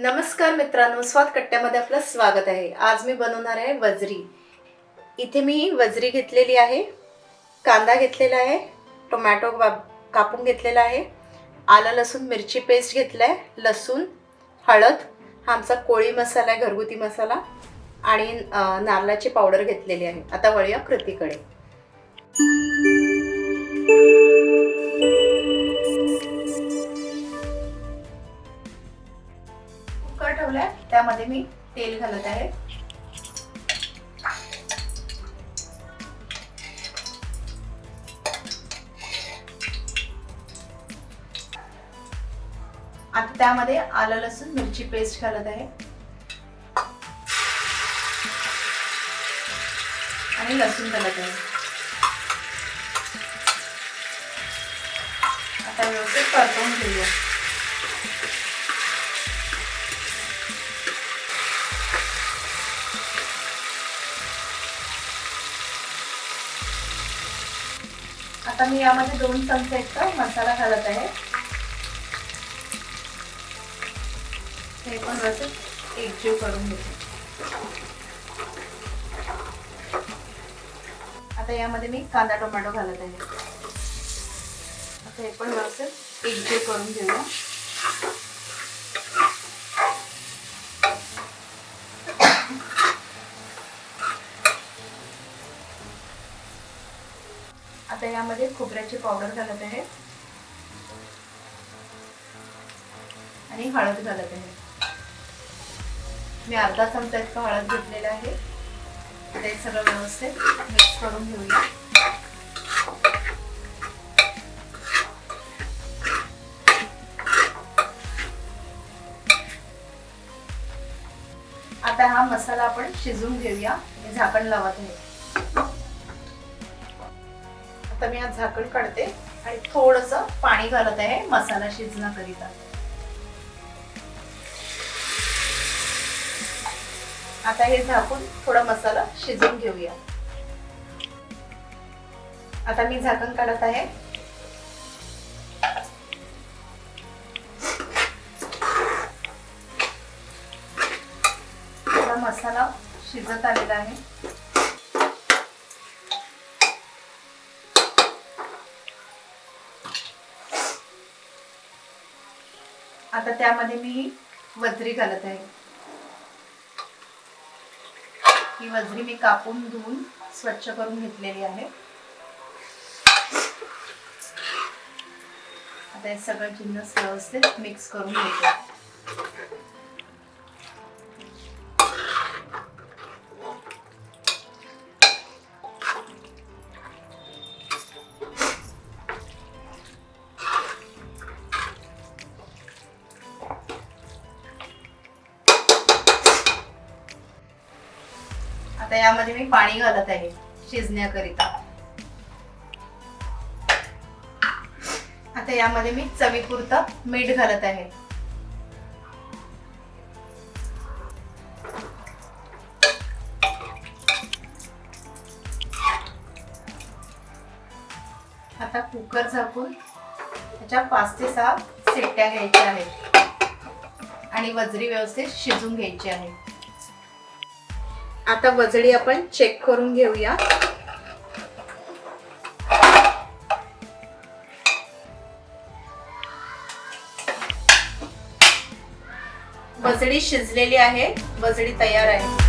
नमस्कार मित्रांनो स्वाद कट्ट्यामध्ये आपलं स्वागत आहे. आज मी बनवणार आहे वजरी. इथे मी वजरी घेतलेली आहे कांदा घेतलेला आहे टोमॅटो कापून घेतलेला आहे आलं लसूण मिरची पेस्ट घेतलं आहे लसूण हळद हा आमचा कोळी मसाला आहे घरगुती मसाला आणि नारळाची पावडर घेतलेली आहे. आता वळूया कृतीकडे. मी तेल घालत आहे. आता त्यामध्ये आलं लसूण मिरची पेस्ट घालत आहे. आणि लसूण घालत आहे. आता व्यवस्थित परतवून घेऊया. आता मी यामध्ये दोन चमचे इतका मसाला घालत आहे. हे पण व्यवस्थित एकजीव करून घेते. आता यामध्ये मी कांदा टोमॅटो घालत आहे. आता हे पण व्यवस्थित एकजीव करून घेऊया. आता यामध्ये खोबऱ्याची पावडर घालत आहे. आणि हळद घालत आहे. मी अर्धा चमचा इतका हळद घेतलेला आहे. ते सगळं व्यवस्थित मिक्स करून घेऊया. आता हा मसाला आपण शिजवून घेऊया. म्हणजे झाकण लावत आहे आता मी आज झाकण काढते आणि थोडस पाणी घालत आहे मसाला शिजण्याकरिता आता हे झाकून थोडा मसाला शिजवून घेऊया. आता मी झाकण काढत आहे. मसाला शिजत आलेला आहे. आता त्यामध्ये मी वजरी घालत आहे. ही वजरी मी कापून धुवून स्वच्छ करून घेतलेली आहे. आता हे सगळं जिन्नस व्यवस्थित मिक्स करून घेते. आता यामध्ये मी पाणी घालत आहे शिजण्याकरिता. आता यामध्ये मी चवीपुरतं मीठ घालत आहे. आता कुकर झाकून त्याच्या पाच ते सहा शिट्ट्या घ्यायच्या आहेत. आणि वजरी व्यवस्थित शिजून घ्यायची आहे. आता वजडी आपण चेक करून घेऊया वजडी शिजलेली आहे वजडी तयार आहे